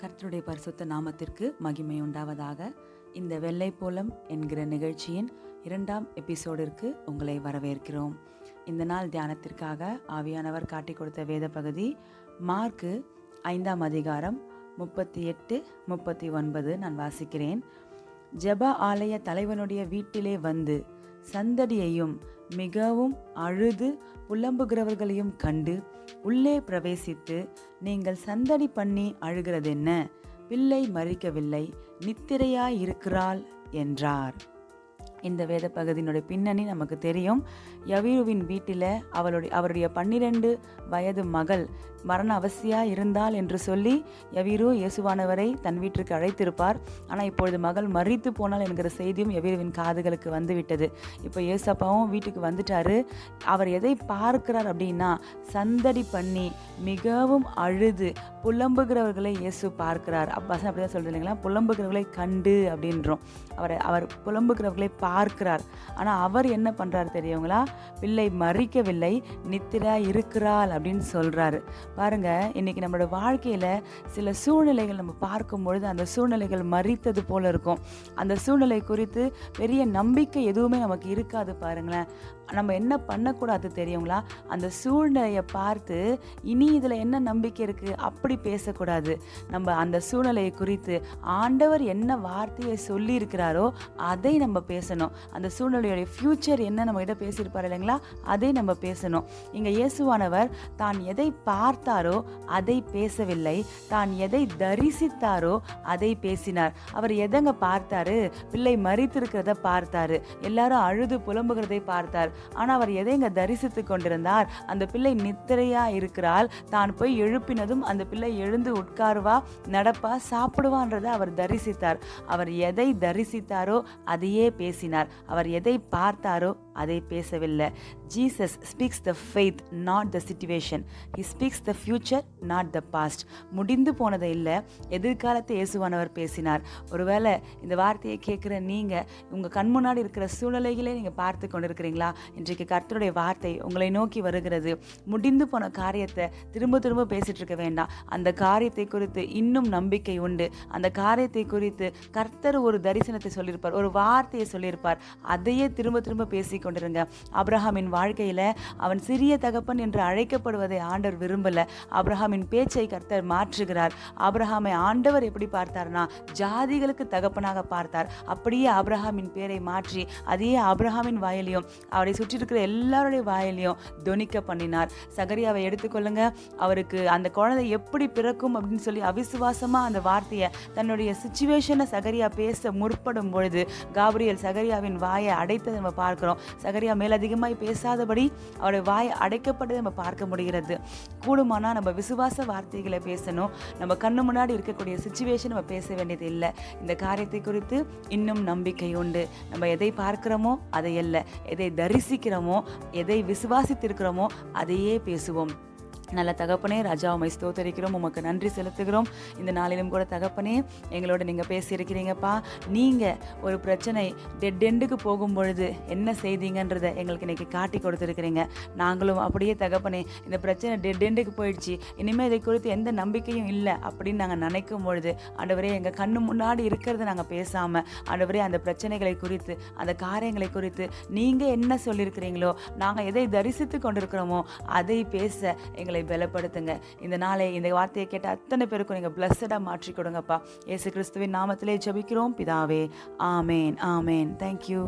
கர்த்தருடைய பரிசுத்த நாமத்திற்கு மகிமை உண்டாவதாக. இந்த வெள்ளை போலம் என்கிற நிகழ்ச்சியின் இரண்டாம் எபிசோடிற்கு உங்களை வரவேற்கிறோம். இந்த நாள் தியானத்திற்காக ஆவியானவர் காட்டி கொடுத்த வேத பகுதி மார்க்கு ஐந்தாம் அதிகாரம் முப்பத்தி எட்டு முப்பத்தி ஒன்பது நான் வாசிக்கிறேன். ஜப ஆலய தலைவனுடைய வீட்டிலே வந்து சந்தடியையும் மிகவும் அழுது புலம்புகிறவர்களையும் கண்டு உள்ளே பிரவேசித்து நீங்கள் சந்தடி பண்ணி அழுகிறதென்ன? பிள்ளை மறிக்கவில்லை நித்திரையாய் இருக்கிறாள் என்றார். இந்த வேத பகுதியினுடைய பின்னணி நமக்கு தெரியும். யவீருவின் வீட்டில் அவளுடைய அவருடைய பன்னிரண்டு வயது மகள் மரண அவசியா இருந்தால் என்று சொல்லி எவீரு இயேசுவானவரை தன் வீட்டிற்கு அழைத்திருப்பார். ஆனால் இப்பொழுது மகள் மறித்து போனால் என்கிற செய்தியும் எவீருவின் காதுகளுக்கு வந்துவிட்டது. இப்போ இயேசப்பாவும் வீட்டுக்கு வந்துட்டாரு. அவர் எதை பார்க்கிறார் அப்படின்னா சந்தடி பண்ணி மிகவும் அழுது புலம்புகிறவர்களை இயேசு பார்க்கிறார். அப்பா அப்படிதான் சொல்றது இல்லைங்களா? புலம்புகிறவர்களை கண்டு அப்படின்றோம். அவர் அவர் புலம்புகிறவர்களை பார்க்கிறார். ஆனால் அவர் என்ன பண்ணுறாரு தெரியுங்களா? பிள்ளை மறிக்கவில்லை நித்திரா இருக்கிறாள் அப்படின்னு சொல்கிறாரு பாருங்க இன்னைக்கு நம்மளோட வாழ்க்கையில் சில சூழ்நிலைகள் நம்ம பார்க்கும் பொழுது அந்த சூழ்நிலைகள் மறித்தது போல இருக்கும். அந்த சூழ்நிலை குறித்து பெரிய நம்பிக்கை எதுவுமே நமக்கு இருக்காது பாருங்களேன். நம்ம என்ன பண்ணக்கூடாது தெரியுங்களா? அந்த சூழ்நிலையை பார்த்து இனி இதில் என்ன நம்பிக்கை இருக்குது அப்படி பேசக்கூடாது. நம்ம அந்த சூழ்நிலையை குறித்து ஆண்டவர் என்ன வார்த்தையை சொல்லியிருக்கிறாரோ அதை நம்ம பேசணும். அந்த சூழ்நிலையுடைய ஃப்யூச்சர் என்ன நம்ம கிட்ட பேசியிருப்பார் இல்லைங்களா? அதை நம்ம பேசணும். இங்கே இயேசுவானவர் தான் எதை பார்த்தாரோ அதை பேசவில்லை. தான் எதை தரிசித்தாரோ அதை பேசினார். அவர் எதங்க பார்த்தாரு? பிள்ளை மறித்திருக்கிறத பார்த்தாரு. எல்லாரும் அழுது புலம்புகிறதை பார்த்தார். ஆனால் அவர் எதை இங்கே தரிசித்து கொண்டிருந்தார்? அந்த பிள்ளை நித்திரையா இருக்கிறாள். தான் போய் எழுப்பினதும் அந்த பிள்ளை எழுந்து உட்காருவா நடப்பா சாப்பிடுவான்றதை அவர் தரிசித்தார். அவர் எதை தரிசித்தாரோ அதையே பேசினார். அவர் எதை பார்த்தாரோ அதை பேசவில்லை. Jesus speaks the faith not the situation he speaks the future not the past முடிந்து போனதை இல்லை எதிர்காலத்தை இயேசுவானவர் பேசினார். ஒருவேளை இந்த வார்த்தையை கேட்குற நீங்கள் உங்கள் கண் முன்னாடி இருக்கிற சூழ்நிலைகளே நீங்கள் பார்த்து கொண்டிருக்கிறீங்களா? இன்றைக்கு கர்த்தருடைய வார்த்தை உங்களை நோக்கி வருகிறது. முடிந்து போன காரியத்தை திரும்ப திரும்ப பேசிகிட்டு இருக்க வேண்டாம். அந்த காரியத்தை குறித்து இன்னும் நம்பிக்கை உண்டு. அந்த காரியத்தை குறித்து கர்த்தர் ஒரு தரிசனத்தை சொல்லியிருப்பார் ஒரு வார்த்தையை சொல்லியிருப்பார். அதையே திரும்ப திரும்ப பேசிக்கொண்டு கொண்டிருங்க அப்ரஹாமின் வாழ்க்கையில் அவன் சிறிய தகப்பன் என்று அழைக்கப்படுவதை ஆண்டவர் விரும்பல. அப்ரஹாமின் பேச்சை கர்த்தர் மாற்றுகிறார். அப்ரஹாமை ஆண்டவர் எப்படி பார்த்தார்னா ஜாதிகளுக்கு தகப்பனாக பார்த்தார். அப்படியே அப்ரஹாமின் பேரை மாற்றி அதையே அப்ரஹாமின் வாயிலையும் அவரை சுற்றி இருக்கிற எல்லாருடைய வாயிலையும் தொனிக்க பண்ணினார். சகரியாவை எடுத்துக்கொள்ளுங்க அவருக்கு அந்த குழந்தை எப்படி பிறக்கும் அப்படின்னு சொல்லி அவிசுவாசமாக அந்த வார்த்தையை தன்னுடைய சுச்சுவேஷனை சகரியா பேச முற்படும் பொழுது காபிரியல் சகரியாவின் வாயை அடைத்ததை நம்ம பார்க்குறோம். சகரியா மேலதிகமாய் பேசாதபடி அவருடைய வாய் அடைக்கப்பட்டதை நம்ம பார்க்க முடிகிறது. கூடுமானால் நம்ம விசுவாச வார்த்தைகளை பேசணும். நம்ம கண்ணு முன்னாடி இருக்கக்கூடிய சுச்சுவேஷன் நம்ம பேச வேண்டியது இல்லை. இந்த காரியத்தை குறித்து இன்னும் நம்பிக்கை உண்டு. நம்ம எதை பார்க்கிறோமோ அதை அல்ல. எதை தரிசிக்கிறோமோ எதை விசுவாசித்திருக்கிறோமோ அதையே பேசுவோம். நல்ல தகப்பனே ராஜா உமை ஸ்தோத்தரிக்கிறோம் உமக்கு நன்றி செலுத்துகிறோம். இந்த நாளிலும் கூட தகப்பனே எங்களோட நீங்கள் பேசியிருக்கிறீங்கப்பா. நீங்கள் ஒரு பிரச்சனை டெட் எண்டுக்கு போகும் பொழுது என்ன செய்தீங்கன்றதை எங்களுக்கு இன்றைக்கி காட்டி கொடுத்துருக்கிறீங்க. நாங்களும் அப்படியே தகப்பனே இந்த பிரச்சனை டெட் எண்டுக்கு போயிடுச்சு. இனிமேல் இதை குறித்து எந்த நம்பிக்கையும் இல்லை அப்படின்னு நாங்கள் நினைக்கும் பொழுது ஆண்டவரே எங்கள் கண்ணு முன்னாடி இருக்கிறத நாங்கள் பேசாமல் ஆண்டவரே அந்த பிரச்சனைகளை குறித்து அந்த காரியங்களை குறித்து நீங்கள் என்ன சொல்லியிருக்கிறீங்களோ நாங்கள் எதை தரிசித்து கொண்டிருக்கிறோமோ அதை பேச எங்களை எங்களை பலப்படுத்துங்க. இந்த நாளை இந்த வார்த்தையை கேட்ட அத்தனை பேருக்கும் நீங்கள் பிளஸ்ஸடாக மாற்றி கொடுங்கப்பா. ஏசு கிறிஸ்துவின் நாமத்திலே ஜபிக்கிறோம் பிதாவே. ஆமேன் ஆமேன். தேங்க்யூ